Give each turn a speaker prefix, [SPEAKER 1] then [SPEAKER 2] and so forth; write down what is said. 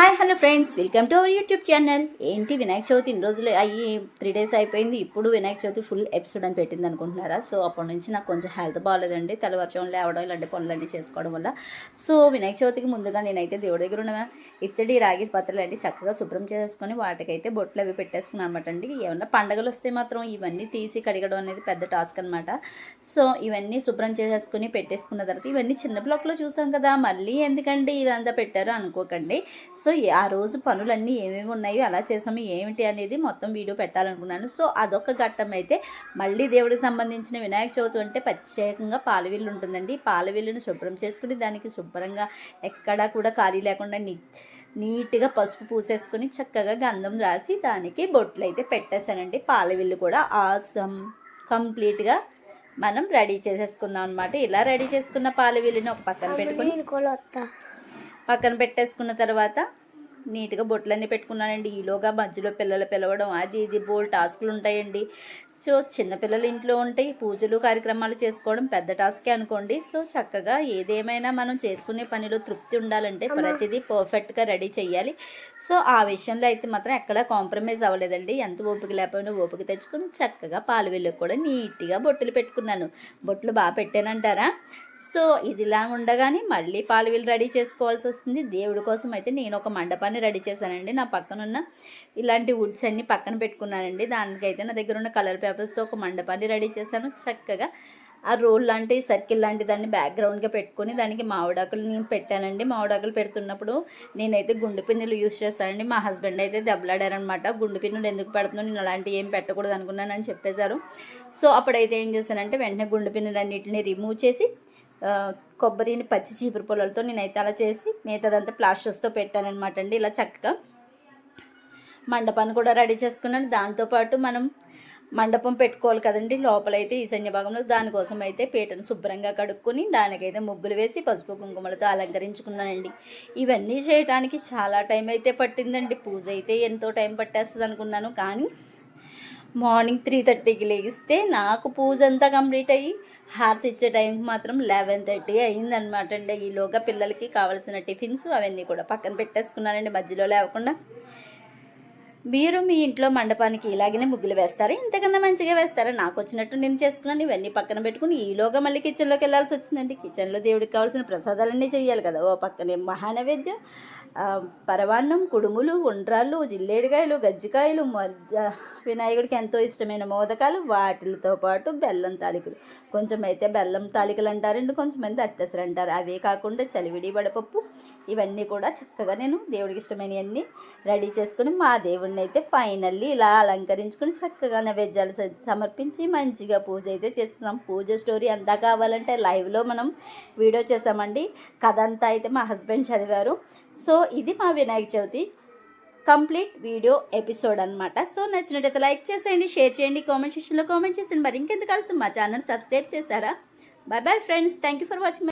[SPEAKER 1] Hi hello friends. Welcome to our YouTube channel. ఏంటి వినాయక చవితి ఇన్ని రోజులు అయ్యి త్రీ డేస్ అయిపోయింది. ఇప్పుడు వినాయక చవితి ఫుల్ ఎపిసోడ్ అని పెట్టింది అనుకుంటున్నారా? సో అప్పటి నుంచి నాకు కొంచెం హెల్త్ బాగాలేదండి తెల్లవారుజాము లేవడం ఇలాంటి పనులన్నీ చేసుకోవడం వల్ల. సో వినాయక చవితికి ముందుగా నేనైతే దేవుడి దగ్గర ఉన్న ఇత్తడి రాగి పత్రాలు అండి చక్కగా శుభ్రం చేసుకొని వాటికైతే బొట్లు అవి పెట్టేసుకున్నాను అనమాట అండి. ఏమన్నా పండగలు వస్తే మాత్రం ఇవన్నీ తీసి కడగడం అనేది పెద్ద టాస్క్ అనమాట సో ఇవన్నీ శుభ్రం చేసేసుకుని పెట్టేసుకున్న తర్వాత ఇవన్నీ చిన్న బ్లాక్లో చూసాం కదా. మళ్ళీ ఎందుకండి ఇదంతా పెట్టారు అనుకోకండి. సో ఈ- ఆ రోజు పనులన్నీ ఏమేమి ఉన్నాయో అలా చేసాము ఏమిటి అనేది మొత్తం వీడియో పెట్టాలనుకున్నాను. సో అదొక ఘట్టం అయితే మళ్ళీ దేవుడికి సంబంధించిన వినాయక చవితి అంటే ప్రత్యేకంగా పాలవిల్లు ఉంటుందండి. పాలవిల్లుని శుభ్రం చేసుకుని దానికి శుభ్రంగా ఎక్కడా కూడా ఖాళీ లేకుండా నీ నీట్గా పసుపు పూసేసుకుని చక్కగా గంధం రాసి దానికి బొట్లు అయితే పెట్టేశానండి. పాలవిల్లు కూడా ఆసం కంప్లీట్గా మనం రెడీ చేసేసుకున్నాం అనమాట ఇలా రెడీ చేసుకున్న పాలవిల్లుని ఒక పక్కన పెట్టుకుని పక్కన పెట్టేసుకున్న తర్వాత నీట్గా బొట్లన్నీ పెట్టుకున్నానండి. ఈలోగా మధ్యలో పిల్లలు పిలవడం అది ఇది బోల్ టాస్కులు ఉంటాయండి సో చిన్నపిల్లలు ఇంట్లో ఉంటాయి పూజలు కార్యక్రమాలు చేసుకోవడం పెద్ద టాస్కే అనుకోండి. సో చక్కగా ఏదేమైనా మనం చేసుకునే పనిలో తృప్తి ఉండాలంటే ప్రతిదీ పర్ఫెక్ట్గా రెడీ చేయాలి. సో ఆ విషయంలో అయితే మాత్రం ఎక్కడా కాంప్రమైజ్ అవ్వలేదండి. ఎంత ఓపిక లేకపోయినా ఓపిక తెచ్చుకుని చక్కగా పాలు వెళ్ళి కూడా నీట్గా బొట్టులు పెట్టుకున్నాను. బొట్లు బాగా పెట్టానంటారా? సో ఇదిలా ఉండగానే మళ్ళీ పాలవీలు రెడీ చేసుకోవాల్సి వస్తుంది. దేవుడి కోసం అయితే నేను ఒక మండపాన్ని రెడీ చేశానండి. నా పక్కన ఉన్న ఇలాంటి వుడ్స్ అన్ని పక్కన పెట్టుకున్నానండి. దానికైతే నా దగ్గర ఉన్న కలర్ పేపర్స్తో ఒక మండపాన్ని రెడీ చేశాను. చక్కగా ఆ రోల్ లాంటి సర్కిల్ లాంటి దాన్ని బ్యాక్గ్రౌండ్గా పెట్టుకొని దానికి మామిడాకులు నేను పెట్టానండి. మామిడాకులు పెడుతున్నప్పుడు నేనైతే గుండు పిన్నులు యూజ్ చేస్తానండి మా హస్బెండ్ అయితే దెబ్బలాడారనమాట గుండు పిన్నులు ఎందుకు పెడుతున్నావు? నేను అలాంటివి ఏం పెట్టకూడదు అనుకున్నానని చెప్పేశారు. సో అప్పుడైతే ఏం చేశానంటే వెంటనే గుండు పిన్నులు అన్నిటిని రిమూవ్ చేసి కొబ్బరిని పచ్చి చీపురు పొలాలతో నేనైతే అలా చేసి మిగతాదంతా ప్లాస్టర్స్తో పెట్టానమాట అండి. ఇలా చక్కగా మండపాన్ని కూడా రెడీ చేసుకున్నాను. దాంతోపాటు మనం మండపం పెట్టుకోవాలి కదండి. లోపలైతే ఈశాన్య భాగంలో దానికోసం అయితే పీటను శుభ్రంగా కడుక్కొని దానికైతే ముగ్గులు వేసి పసుపు కుంకుమలతో అలంకరించుకున్నానండి. ఇవన్నీ చేయడానికి చాలా టైం అయితే పట్టిందండి. పూజ అయితే ఎంతో టైం పట్టేస్తుంది అనుకున్నాను కానీ మార్నింగ్ త్రీ థర్టీకి లేగిస్తే నాకు పూజ అంతా కంప్లీట్ అయ్యి హారతి ఇచ్చే టైంకి మాత్రం లెవెన్ థర్టీ అయిందనమాట అండి ఈలోగా పిల్లలకి కావాల్సిన టిఫిన్స్ అవన్నీ కూడా పక్కన పెట్టేసుకున్నానండి. మధ్యలో లేకుండా మీరు మీ ఇంట్లో మండపానికి ఇలాగనే ముగ్గులు వేస్తారా? ఇంతకన్నా మంచిగా వేస్తారా? నాకు వచ్చినట్టు నేను చేసుకున్నాను. ఇవన్నీ పక్కన పెట్టుకుని ఈలోగా మళ్ళీ కిచెన్లోకి వెళ్ళాల్సి వచ్చిందండి. కిచెన్లో దేవుడికి కావాల్సిన ప్రసాదాలన్నీ చేయాలి కదా. ఓ పక్కనే మహానైవేద్యం పరవాన్నం కుడుములు ఉండ్రాళ్ళు జిల్లేడికాయలు గజ్జికాయలు మధ్య వినాయకుడికి ఎంతో ఇష్టమైన మోదకాలు వాటితో పాటు బెల్లం తాలికలు. కొంచెం అయితే బెల్లం తాలికలు అంటారండి. కొంచెం మంది అంటారు. అవే కాకుండా చలివిడి వడపప్పు ఇవన్నీ కూడా చక్కగా నేను దేవుడికి ఇష్టమైనవన్నీ రెడీ చేసుకుని మా దేవుడిని అయితే ఫైనల్లీ ఇలా అలంకరించుకుని చక్కగా నైవేద్యాలు సమర్పించి మంచిగా పూజ అయితే చేస్తున్నాం. పూజ స్టోరీ అంతా కావాలంటే లైవ్లో మనం వీడియో చేసామండి. కథ అంతా అయితే మా హస్బెండ్ చదివారు. సో ఇది మా Vinayaka Chavithi complete video episode అనమాట సో నచ్చినట్టయితే లైక్ చేసేయండి షేర్ చేయండి కామెంట్ సెక్షన్లో కామెంట్ చేసేయండి. మరి ఇంకెందుకు కలిసి మా ఛానల్ సబ్స్క్రైబ్ చేశారా? Bye bye friends. Thank you for watching.